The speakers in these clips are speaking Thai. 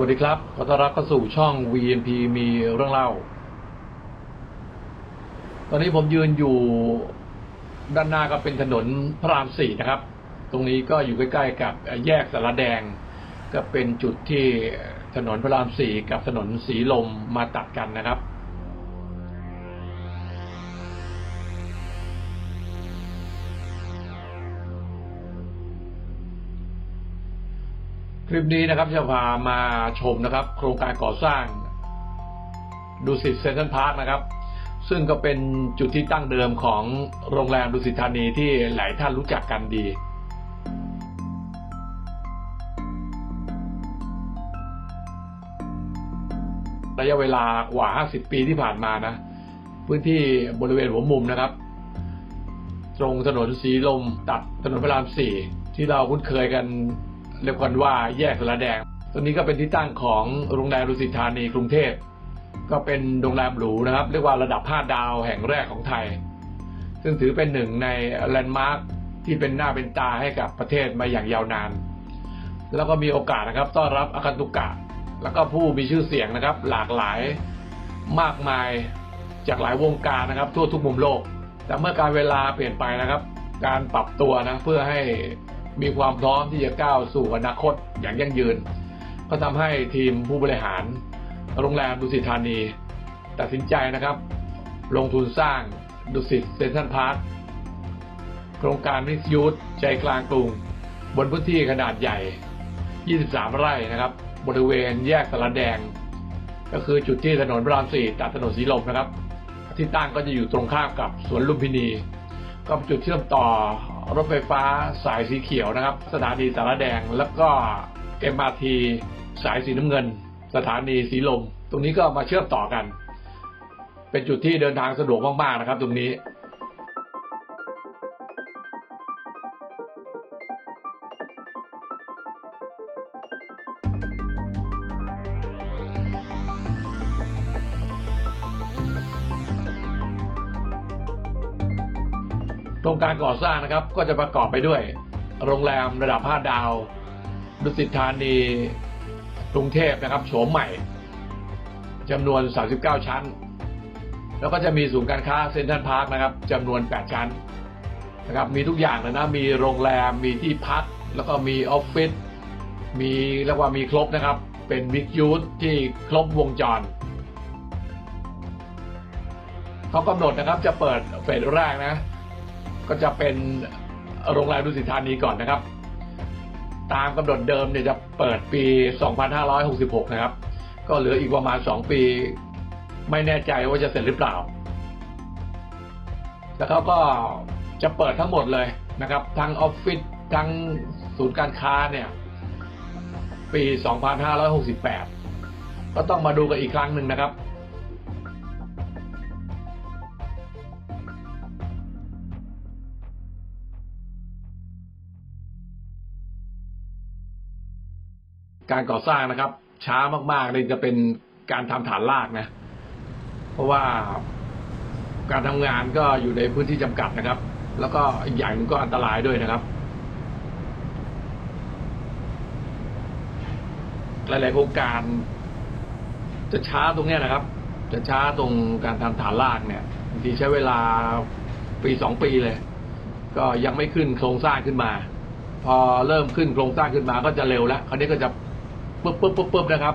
วัสดีครับ ขอต้อนรับเข้าสู่ช่อง VMP มีเรื่องเล่า ตอนนี้ผมยืนอยู่ด้านหน้าก็เป็นถนนพระรามสี่นะครับ ตรงนี้ก็อยู่ใกล้ๆกับแยกสารแดง ก็เป็นจุดที่ถนนพระรามสี่กับถนนสีลมมาตัดกันนะครับ คลิปนี้นะครับจะพามาชมนะครับ โครงการก่อสร้างดูสิตเซ็นทรัลพาร์คนะครับ ซึ่งก็เป็นจุดที่ตั้งเดิมของโรงแรมดุสิตธานีที่หลายท่านรู้จักกันดี ระยะเวลากว่า 50 ปีที่ผ่านมานะ พื้นที่บริเวณหัวมุมนะครับ ตรงถนนสีลมตัดถนนพระรามสี่ที่เราคุ้นเคยกัน เรียกกันว่าแยกสระแดง ตรงนี้ก็เป็นที่ตั้งของโรงแรมดุสิตธานีกรุงเทพ ก็เป็นโรงแรมหรูนะครับ เรียกว่าระดับ 5 ดาวแห่งแรกของไทย ซึ่งถือเป็นหนึ่งในแลนด์มาร์คที่เป็นหน้าเป็นตาให้กับประเทศมาอย่างยาวนาน แล้วก็มีโอกาสนะครับ ต้อนรับอาคันตุกะ แล้วก็ผู้มีชื่อเสียงนะครับ หลากหลายมากมายจากหลายวงการนะครับ ทั่วทุกมุมโลก แต่เมื่อการเวลาเปลี่ยนไปนะครับ การปรับตัวนะเพื่อให้ มีความพร้อมที่จะก้าวสู่อนาคตอย่างยั่งยืน ก็ทำให้ทีมผู้บริหาร โรงแรมดุสิตธานี ตัดสินใจนะครับ ลงทุนสร้างดุสิตเซ็นทรัลพาร์คโครงการมิกซ์ยูทใจกลางกรุง บนพื้นที่ขนาดใหญ่ 23 ไร่นะครับ บริเวณแยกสารแดง ก็คือจุดที่ถนนพระรามสี่ตัดถนนสีลมนะครับ ที่ตั้งก็จะอยู่ตรงข้ามกับสวนลุมพินี ก็เป็นจุดเชื่อมต่อ รถไฟฟ้าสายสีเขียวนะครับ สถานีสารแดง แล้วก็ MRT สายสีน้ำเงิน สถานีสีลม ตรงนี้ก็มาเชื่อมต่อกัน เป็นจุดที่เดินทางสะดวกมากๆนะครับ ตรงนี้ รงการก่อสร้างนะครับ ก็จะประกอบไปด้วย โรงแรมระดับ 5 ดาวดุสิตธานีกรุงเทพนะครับโฉมใหม่จำนวน 39 ชั้น แล้วก็จะมีศูนย์การค้าเซ็นทรัลพาร์คนะครับจำนวน 8 ชั้นนะครับมีทุกอย่างเลยนะมีโรงแรมมีที่พัก แล้วก็มีออฟฟิศมีเรียกว่ามีครบนะครับ เป็นวิกยูทที่ครบวงจรเขากำหนดนะครับจะเปิดเฟสแรกนะ ก็จะเป็นโรงแรมดุสิตธานีก่อนนะครับ ตามกำหนดเดิมเนี่ยจะเปิดปี 2566 นะครับ ก็เหลืออีกประมาณ 2 ปี ไม่แน่ใจว่าจะเสร็จหรือเปล่า แล้วเขาก็จะเปิดทั้งหมดเลยนะครับ ทั้งออฟฟิศทั้งศูนย์การค้าเนี่ยปี 2568 ก็ต้องมาดูกันอีกครั้งหนึ่งนะครับ การก่อสร้างนะครับ ช้ามากๆเลยจะเป็นการทำฐานรากนะ เพราะว่าการทำงานก็อยู่ในพื้นที่จำกัดนะครับ แล้วก็อีกอย่างหนึงก็อันตรายด้วยนะครับ หลายๆโครงการจะช้าตรงเนี้ยนะครับ จะช้าตรงการทำฐานรากเนี่ยบางทีใช้เวลาปีสองปีเลย ก็ยังไม่ขึ้นโครงสร้างขึ้นมา พอเริ่มขึ้นโครงสร้างขึ้นมาก็จะเร็วแล้วคราวนี้ก็จะ ปุ๊บปุ๊บปุ๊บปุ๊บนะครับ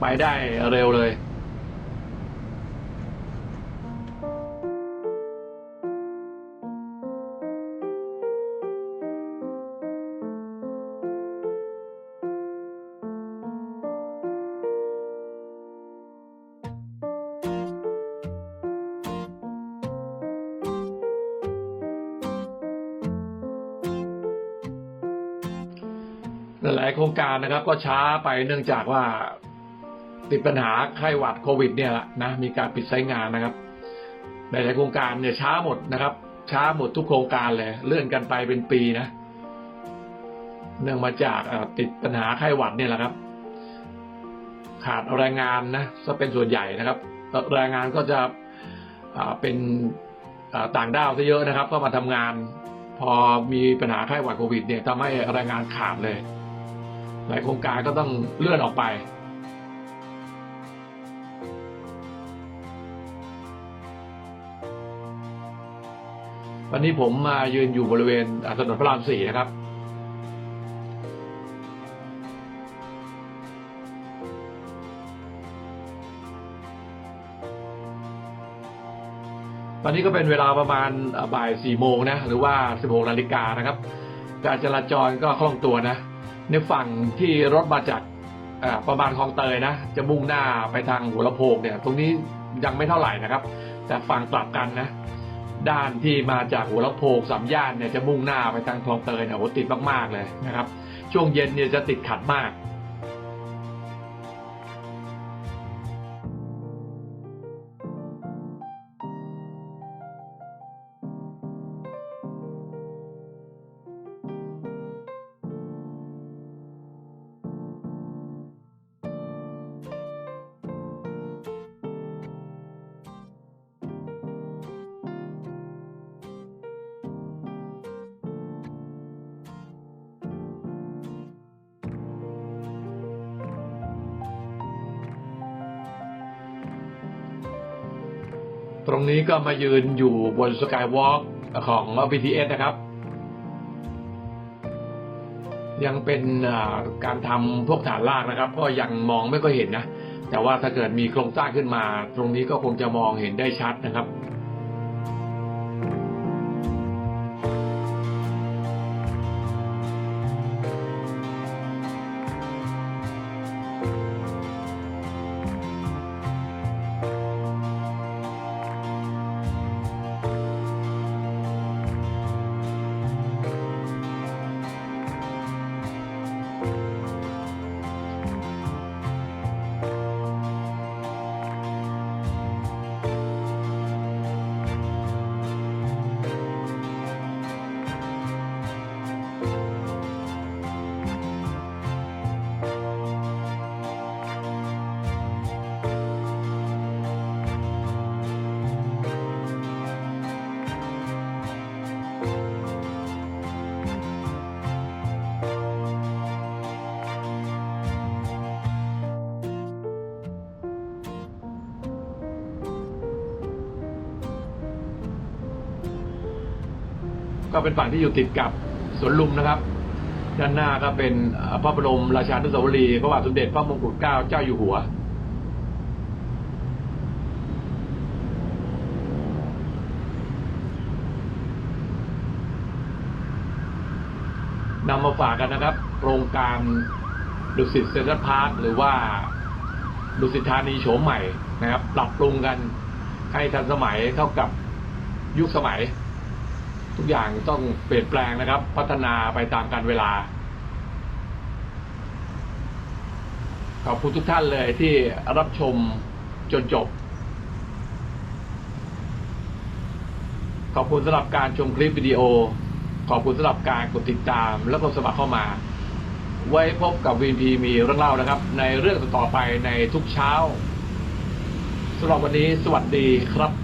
ไปได้เร็วเลย หลายๆโครงการนะครับ ก็ช้าไปเนื่องจากว่าติดปัญหาไข้หวัดโควิด เนี่ยแหละนะมีการปิดไซต์งานนะครับหลายๆโครงการเนี่ยช้าหมดนะครับ ช้าหมดทุกโครงการเลยเลื่อนกันไปเป็นปีนะ เนื่องมาจากติดปัญหาไข้หวัดเนี่ยแหละครับ ขาดแรงงานนะจะเป็นส่วนใหญ่นะครับแรงงานก็จะเป็นต่างด้าวซะเยอะนะครับ ก็มาทำงาน พอมีปัญหาไข้หวัดโควิด เนี่ยทำให้แรงงานขาดเลย หลายโครงการก็ต้องเลื่อนออกไปวันนี้ผมมายืนอยู่บริเวณถนนพระรามสี่นะครับ ตอนนี้ก็เป็นเวลาประมาณบ่ายสี่โมงนะ หรือว่าสิบหกนาฬิกานะครับ การจราจรก็คล่องตัวนะ ในฝั่งที่รถมาจากประมาณคลองเตยนะ จะมุ่งหน้าไปทางหัวลำโพงเนี่ย ตรงนี้ยังไม่เท่าไหร่นะครับ แต่ฝั่งกลับกันนะ ด้านที่มาจากหัวลำโพงสามย่านเนี่ยจะมุ่งหน้าไปทางคลองเตยเนี่ยโหติดมากๆเลยนะครับ ช่วงเย็นเนี่ยจะติดขัดมาก ตรงนี้ก็มายืนอยู่บนสกายวอล์กของ BTS นะครับ ยังเป็นการทำพวกฐานลากนะครับ ก็ยังมองไม่ค่อยเห็นนะ แต่ว่าถ้าเกิดมีโครงสร้างขึ้นมา ตรงนี้ก็คงจะมองเห็นได้ชัดนะครับ ก็เป็นฝั่งที่อยู่ติดกับสวนลุมนะครับ ด้านหน้าก็เป็นพระบรมราชานุสาวรีย์พระบาทสมเด็จพระมงกุฎเกล้าเจ้าอยู่หัว นำมาฝากกันนะครับ โครงการดุสิตเซ็นทรัลพาร์คหรือว่าดุสิตธานีโฉมใหม่นะครับ ปรับปรุงกันให้ทันสมัยเท่ากับยุคสมัย ทุกอย่างต้องเปลี่ยนแปลงนะครับ พัฒนาไปตามกาลเวลา ขอบคุณทุกท่านเลยที่รับชมจนจบ ขอบคุณสำหรับการชมคลิปวิดีโอ ขอบคุณสำหรับการกดติดตามและกดสมัครเข้ามา ไว้พบกับวีพีมีเรื่องเล่านะครับ ในเรื่องต่อไปในทุกเช้าสำหรับวันนี้สวัสดีครับ